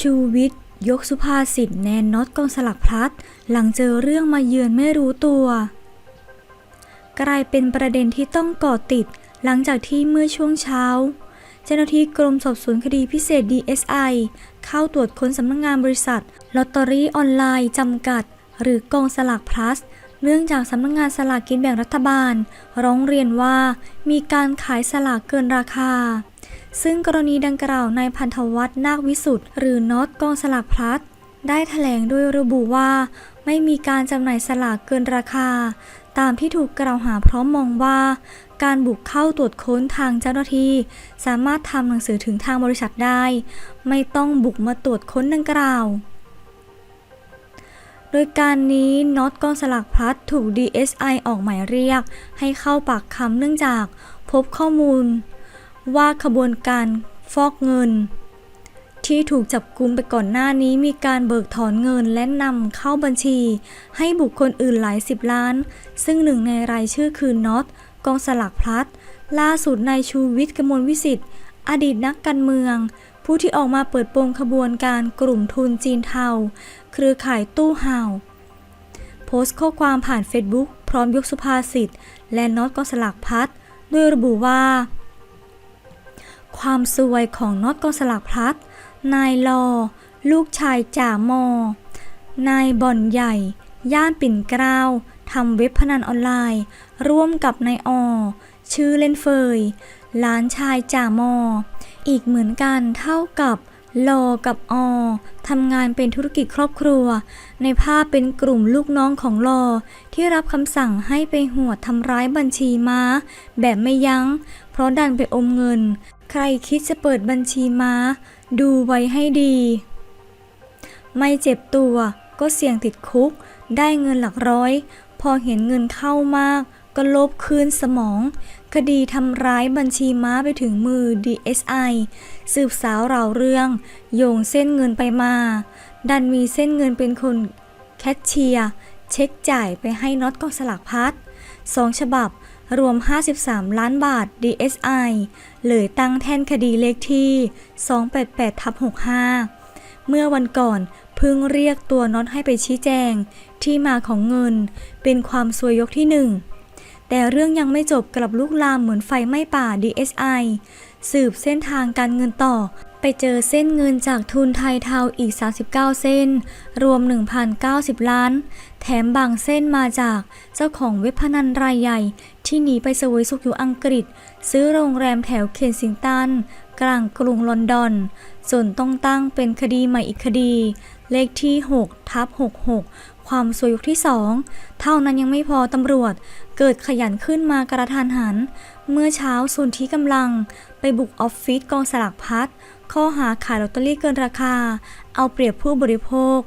ชูวิทย์ยกสุภาษิตแนนน็อตกองสลักพลัด หลังเจอเรื่องมาเยือนไม่รู้ตัว กลายเป็นประเด็นที่ต้องก่อติด หลังจากที่เมื่อช่วงเช้า เจ้าหน้าที่กรมสอบสวนคดีพิเศษ DSI เข้าตรวจค้นสำนักงงานบริษัทลอตเตอรี่ออนไลน์จำกัด หรือกองสลากพลัสเนื่องจากสำนักงงานสลากกินแบ่งรัฐบาล ร้องเรียนว่ามีการขายสลากเกินราคา ซึ่งกรณีดังกล่าวนายพันธวัฒน์นาควิสุทธ์หรือน็อตกองสลากพลัสได้แถลงโดยระบุว่า ไม่มีการจำหน่ายสลากเกินราคา ตามที่ถูกกล่าวหาพร้อมมองว่า การบุกเข้าตรวจค้นทางเจ้าหน้าที่ สามารถทำหนังสือถึงทางบริษัทได้ ไม่ต้องบุกมาตรวจค้นดังกล่าวโดยการนี้น็อตกองสลากพลัดถูก DSI ออกหมายเรียก ให้เข้าปากคำเนื่องจากพบข้อมูล ว่าขบวนการฟอกเงิน ที่ถูกจับกุมไปก่อนหน้านี้มีการเบิกถอนเงินและนำเข้าบัญชี ให้บุคคลอื่นหลายสิบล้าน ซึ่งหนึ่งในรายชื่อคือน็อตกองสลากพลัด ล่าสุดนายชูวิทย์กมลวิสิทธิ์อดีตนักการเมือง ผู้ที่ออกมาเปิดโปงขบวนการกลุ่มทุนจีนเทา เครือข่ายตู้ห่าวโพสต์ข้อความผ่านเฟซบุ๊กพร้อมยกสุภาษิตและน็อตกองสลากพัดด้วยระบุว่า ความสวยของน็อตกองสลากพลัด นายลอ ลูกชายจ่ามอ นายบ่อนใหญ่ ย่านปิ่นเกล้าทำเว็บพนันออนไลน์ ร่วมกับนายอ ชื่อเล่นเฟยหลานชายจ่ามอ อีกเหมือนกันเท่ากับลอกับอทำงานเป็นธุรกิจครอบครัว ในภาพเป็นกลุ่มลูกน้องของลอ ที่รับคำสั่งให้ไปหัวทำร้ายบัญชีม้า แบบไม่ยัง้ง ราะดันไปอมเงิน ใครคิดจะเปิดบัญชีม้า ดูไว้ให้ดี ไม่เจ็บตัวก็เสี่ยงติดคุก ได้เงินหลักร้อย พอเห็นเงินเข้ามาก ก็ลบคืนสมอง คดีทำร้ายบัญชีม้าไปถึงมือ DSI สืบสาวราวเรื่อง โยงเส้นเงินไปมา ดันมีเส้นเงินเป็นคนแคชเชียร์เช็คจ่ายไปให้น็อตกองสลากพัดสองฉบับ รวม 53 ล้านบาท DSI เลยตั้งแท่นคดีเลขที่ 288ทับ65 เมื่อวันก่อนเพิ่งเรียกตัวน็อตให้ไปชี้แจง ที่มาของเงินเป็นความซวยยกที่หนึ่งแต่เรื่องยังไม่จบกลับลุกลามเหมือนไฟไหม้ป่า DSI สืบเส้นทางการเงินต่อ ไปเจอเส้นเงินจากทุนไทยเทาอีก 39 เส้น รวม 1,090 ล้าน แถมบางเส้นมาจากเจ้าของเว็บพนันรายใหญ่ ที่หนีไปสวยสุขอยู่อังกฤษ ซื้อโรงแรมแถวเคนซิงตัน กลางกรุงลอนดอนจนต้องตั้งเป็นคดีใหม่อีกคดี เลขที่ 6 ทับ 66 ความสวยยุคที่ 2 เท่านั้นยังไม่พอตำรวจ เกิดขยันขึ้นมากระทันหัน เมื่อเช้าส่วนที่กำลังไปบุกออฟฟิศกองสลากพัดข้อหาขายลอตเตอรี่เกินราคา เอาเปรียบผู้บริโภค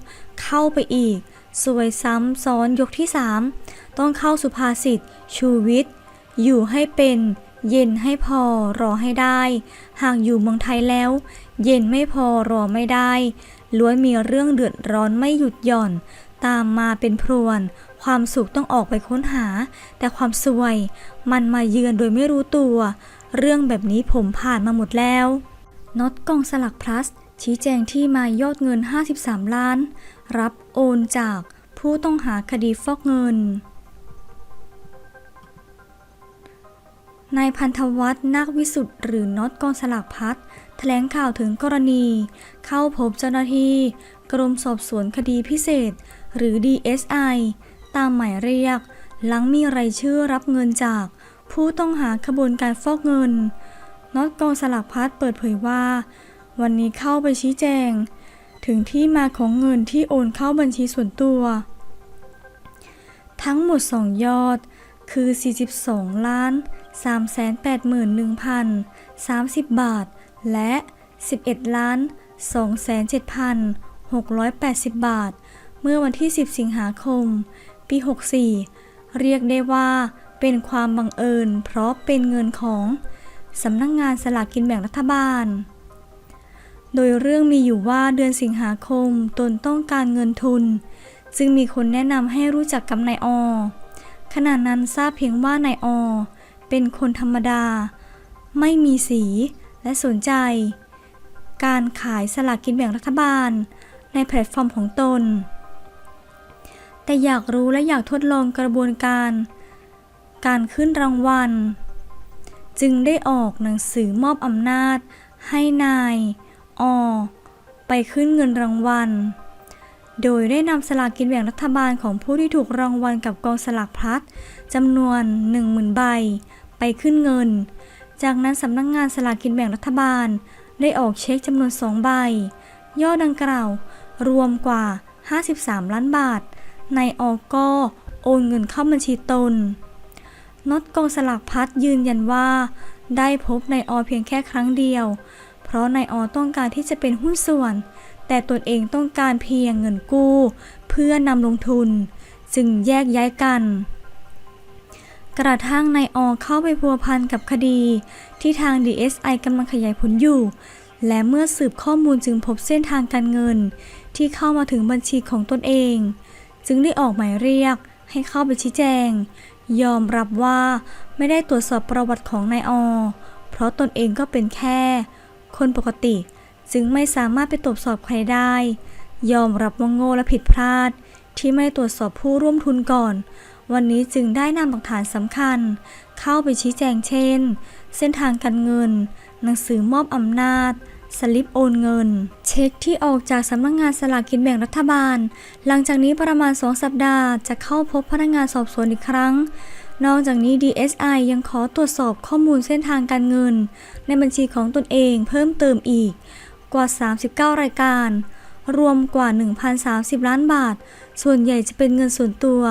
เข้าไปอีก สวยซ้ำซ้อนยกที่ 3 ต้องเข้าสุภาษิต ชูวิทย์ อยู่ให้เป็น เย็นให้พอรอให้ได้ หากอยู่เมืองไทยแล้ว เย็นไม่พอรอไม่ได้ ล้วนมีเรื่องเดือดร้อนไม่หยุดหย่อน ตามมาเป็นพรวน ความสุขต้องออกไปค้นหา แต่ความสวย มันมาเยือนโดยไม่รู้ตัว เรื่องแบบนี้ผมผ่านมาหมดแล้วน็อตกองสลักพลัส ชี้แจงที่มายอดเงิน 53 ล้าน รับโอนจากผู้ต้องหาคดีฟอกเงิน นายพันธวัฒน์นาควิสุทธ์หรือน็อตกองสลากพัดแถลงข่าวถึงกรณี เข้าพบเจ้าหน้าที่ กรมสอบสวนคดีพิเศษ หรือ DSI ตามหมายเรียก หลังมีรายชื่อรับเงินจาก ผู้ต้องหาขบวนการฟอกเงินน็อตกองสลากพัดเปิดเผยว่า วันนี้เข้าไปชี้แจง ถึงที่มาของเงินที่โอนเข้าบัญชีส่วนตัว ทั้งหมด 2 ยอดคือ 42 ล้าน 381,030 บาท และ 11 ล้าน 2,7,680 บาท เมื่อวันที่ 10 สิงหาคม ปี 64 เรียกได้ว่าเป็นความบังเอิญเพราะเป็นเงินของสำนักงงานสลากกินแบ่งรัฐบาล โดยเรื่องมีอยู่ว่าเดือนสิงหาคมตนต้องการเงินทุน จึงมีคนแนะนำให้รู้จักกับนายอขณะนั้นทราบเพียงว่านายอเป็นคนธรรมดา ไม่มีสีและสนใจ การขายสลากกินแบ่งรัฐบาล ในแพลตฟอร์มของตน แต่อยากรู้และอยากทดลองกระบวนการ การขึ้นรางวัล จึงได้ออกหนังสือมอบอำนาจให้นาย อ ไปขึ้นเงินรางวัล โดยได้นำสลากกินแบ่งรัฐบาลของผู้ที่ถูกรางวัลกับกองสลากพลัดจำนวน 10,000 ใบ ไปขึ้นเงิน จากนั้นสำนักงงานสลากกินแบ่งรัฐบาล ได้ออกเช็คจำนวน2ใบยอดดังกล่าว รวมกว่า 53 ล้านบาทนายอก็โอนเงินเข้าบัญชีตนน็อตกองสลากพัดยืนยันว่า ได้พบนายอเพียงแค่ครั้งเดียว เพราะนายอต้องการที่จะเป็นหุ้นส่วน แต่ตนเองต้องการเพียงเงินกู้ เพื่อนำลงทุน จึงแยกย้ายกัน กระทั่งนายอเข้าไปพัวพันกับคดี ที่ทาง DSI กำลังขยายผลอยู่ และเมื่อสืบข้อมูลจึงพบเส้นทางการเงิน ที่เข้ามาถึงบัญชีของตนเอง จึงได้ออกหมายเรียกให้เข้าไปชี้แจง ยอมรับว่าไม่ได้ตรวจสอบประวัติของนายอ เพราะตนเองก็เป็นแค่ คนปกติจึงไม่สามารถไปตรวจสอบใครได้ ยอมรับว่าโง่และผิดพลาด ที่ไม่ตรวจสอบผู้ร่วมทุนก่อน วันนี้จึงได้นำหลักฐานสำคัญ เข้าไปชี้แจงเช่น เส้นทางการเงิน หนังสือมอบอำนาจ สลิปโอนเงิน เช็คที่ออกจากสำนักงานสลากกินแบ่งรัฐบาล หลังจากนี้ประมาณ 2 สัปดาห์จะเข้าพบพนักงานสอบสวนอีกครั้ง นอกจากนี้ DSI ยังขอตรวจสอบข้อมูลเส้นทางการเงิน ในบัญชีของตนเองเพิ่มเติมอีกกว่า 39 รายการ รวมกว่า 1,030 ล้านบาท ส่วนใหญ่จะเป็นเงินส่วนตัว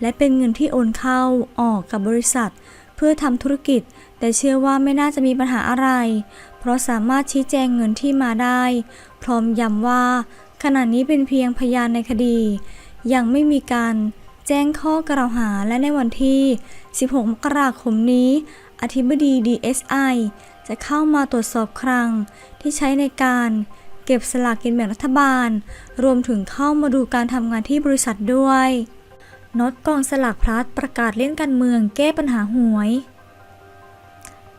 และเป็นเงินที่โอนเข้าออกกับบริษัท เพื่อทำธุรกิจ แต่เชื่อว่าไม่น่าจะมีปัญหาอะไร เพราะสามารถชี้แจงเงินที่มาได้ พร้อมย้ำว่าขณะนี้เป็นเพียงพยานในคดี ยังไม่มีการ แจ้งข้อกล่าวหาและในวันที่ 16 มกราคมนี้ อธิบดี DSI จะเข้ามาตรวจสอบครั้งที่ใช้ในการเก็บสลากกินแบ่งรัฐบาล รวมถึงเข้ามาดูการทำงานที่บริษัทด้วยน็อตกองสลากพลัดประกาศเล่นการเมืองแก้ปัญหาหวย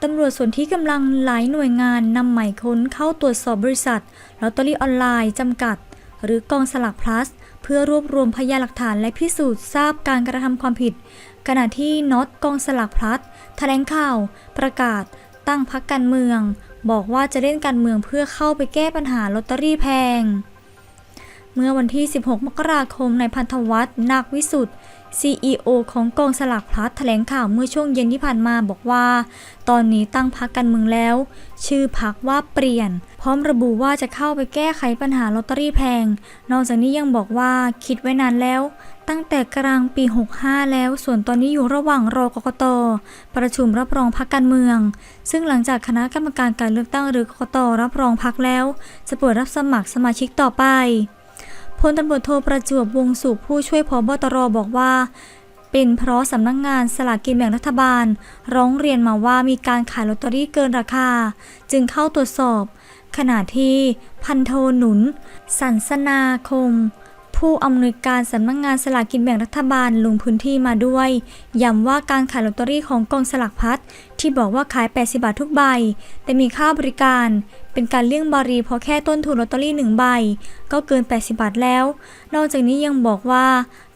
ตำรวจส่วนที่กำลังหลายหน่วยงานนำหมายค้นเข้าตรวจสอบบริษัทลอตเตอรี่ออนไลน์จำกัด หรือกองสลากพลัส เพื่อรวบรวมพยานหลักฐานและพิสูจน์ทราบการกระทำความผิด ขณะที่น็อตกองสลากพลัสแถลงข่าว ประกาศ ตั้งพักการเมือง บอกว่าจะเล่นการเมืองเพื่อเข้าไปแก้ปัญหาลอตเตอรี่แพง เมื่อวันที่ 16 มกราคมในพันธวัฒน์นาควิสุทธ์ CEO ของกองสลากพลัสแถลงข่าวเมื่อช่วงเย็นที่ผ่านมาบอกว่า ตอนนี้ตั้งพักการเมืองแล้ว ชื่อพักว่าเปลี่ยน พร้อมระบุว่าจะเข้าไปแก้ไขปัญหาลอตเตอรี่แพง นอกจากนี้ยังบอกว่าคิดไว้นานแล้ว ตั้งแต่กลางปี 65 แล้ว ส่วนตอนนี้อยู่ระหว่างรอกกต ประชุมรับรองพักการเมือง ซึ่งหลังจากคณะกรรมการการเลือกตั้งหรือกกตรับรองพักแล้ว จะเปิดรับสมัครสมาชิกต่อไปพลตำรวจโทประจวบวงสุขผู้ช่วยพบตรบอกว่าเป็นเพราะสำนักงงานสลากกินแบ่งรัฐบาล ร้องเรียนมาว่ามีการขายลอตเตอรี่เกินราคา จึงเข้าตรวจสอบ ขณะที่พันโทหนุน สันสนาคม ผู้อำนวยการสำนักงงานสลากกินแบ่งรัฐบาลลงพื้นที่มาด้วย ย้ำว่าการขายลอตเตอรี่ของกองสลากพัดที่บอกว่าขาย 80 บาททุกใบ แต่มีค่าบริการ เป็นการเลี่ยงบารีเพราะแค่ต้นทุนลอตเตอรี่1ใบ ก็เกิน 80 บาทแล้ว นอกจากนี้ยังบอกว่า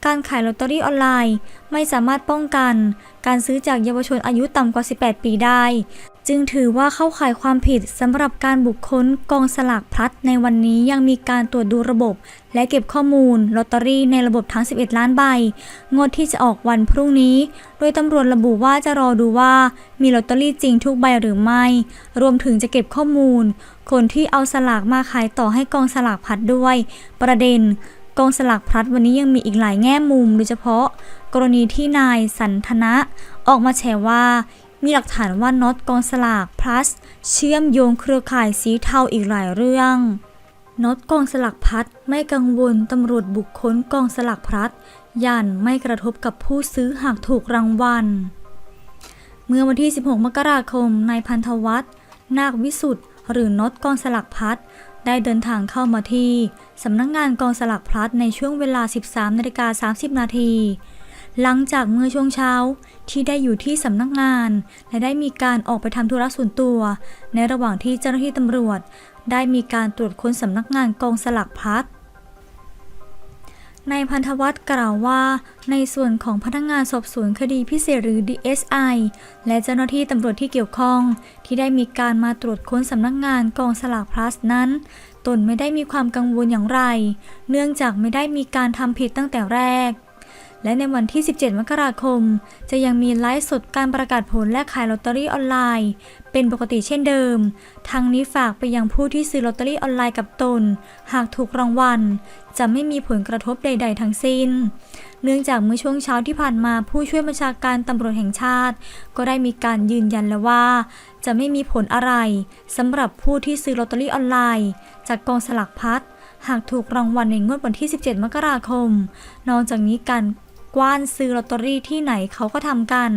การขายลอตเตอรี่ออนไลน์ ไม่สามารถป้องกัน การซื้อจากเยาวชนอายุต่ำกว่า 18 ปีได้ จึงถือว่าเข้าข่ายความผิดสำหรับการบุคคลกองสลากพลัดในวันนี้ยังมีการตรวจดูระบบ และเก็บข้อมูลลอตเตอรี่ในระบบทั้ง 11 ล้านใบ งดที่จะออกวันพรุ่งนี้ โดยตำรวจระบุว่าจะรอดูว่ามีลอตเตอรี่จริงทุกใบหรือไม่ รวมถึงจะเก็บข้อมูล คนที่เอาสลากมาขายต่อให้กองสลากพลัดด้วย ประเด็นกองสลากพลัดวันนี้ยังมีอีกหลายแง่มุมโดยเฉพาะ กรณีที่นายสันทนะ ออกมาแฉว่า มีหลักฐานว่าน็อตกองสลาก plus เชื่อมโยงเครือข่ายสีเทาอีกหลายเรื่องน็อตกองสลากพัดไม่กังวลตำรวจบุคคลกองสลากพัดยันไม่กระทบกับผู้ซื้อหากถูกรางวัล เมื่อวันที่ 16 มกราคมนายพันธวัฒน์นาควิสุทธ์หรือน็อตกองสลากพัดได้เดินทางเข้ามาที่สำนักงงานกองสลากพลัดในช่วงเวลา 13นาฬิกา30 นาที หลังจากเมื่อช่วงเช้าที่ได้อยู่ที่สำนักงาน และได้มีการออกไปทำธุระส่วนตัว ในระหว่างที่เจ้าหน้าที่ตำรวจ ได้มีการตรวจค้นสำนักงานกองสลากพลัดนายพันธวัฒน์กล่าวว่า ในส่วนของพนักงานสอบสวนคดีพิเศษหรือ DSI และเจ้าหน้าที่ตำรวจที่เกี่ยวข้อง ที่ได้มีการมาตรวจค้นสำนักงานกองสลากพลัสนั้น ตนไม่ได้มีความกังวลอย่างไร เนื่องจากไม่ได้มีการทำผิดตั้งแต่แรก และในวันที่ 17 มกราคม จะยังมีไลฟ์สดการประกาศผลและขายลอตเตอรี่ออนไลน์ เป็นปกติเช่นเดิมทางนี้ฝากไปยังผู้ที่ซื้อลอตเตอรี่ออนไลน์กับตน หากถูกรางวัล จะไม่มีผลกระทบใด ๆ ทั้งสิ้น เนื่องจากเมื่อช่วงเช้าที่ผ่านมาผู้ช่วยบัญชาการตำรวจแห่งชาติ ก็ได้มีการยืนยันแล้วว่า จะไม่มีผลอะไรสำหรับผู้ที่ซื้อลอตเตอรี่ออนไลน์ จากกองสลากพัดหากถูกรางวัลในงวดวันที่ 17 มกราคม นอกจากนี้การ กว้านซื้อลอตเตอรี่ที่ไหนเขาก็ทำกัน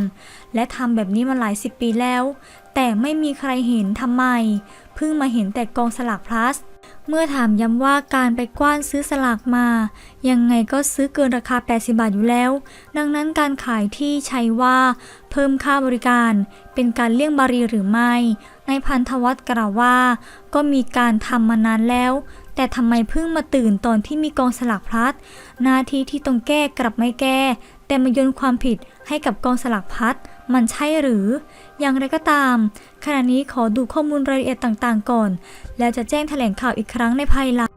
และทำแบบนี้มาหลายสิบปีแล้ว แต่ไม่มีใครเห็นทำไม เพิ่งมาเห็นแต่กองสลากพลัส เมื่อถามย้ำว่าการไปกว้านซื้อสลากมา ยังไงก็ซื้อเกินราคา 80 บาทอยู่แล้ว ดังนั้นการขายที่ใช้ว่า เพิ่มค่าบริการ เป็นการเลี่ยงบารีหรือไม่นายพันธวัฒน์กล่าวว่า ก็มีการทำมานานแล้ว แต่ทำไมเพิ่งมาตื่นตอนที่มีกองสลากพลัดหน้าที่ที่ต้องแก้กลับไม่แก้ แต่มาโยนความผิดให้กับกองสลากพลัดมันใช่หรือ อย่างไรก็ตาม ขณะนี้ขอดูข้อมูลรายละเอียดต่างๆ ก่อน แล้วจะแจ้งแถลงข่าวอีกครั้งในภายหลัง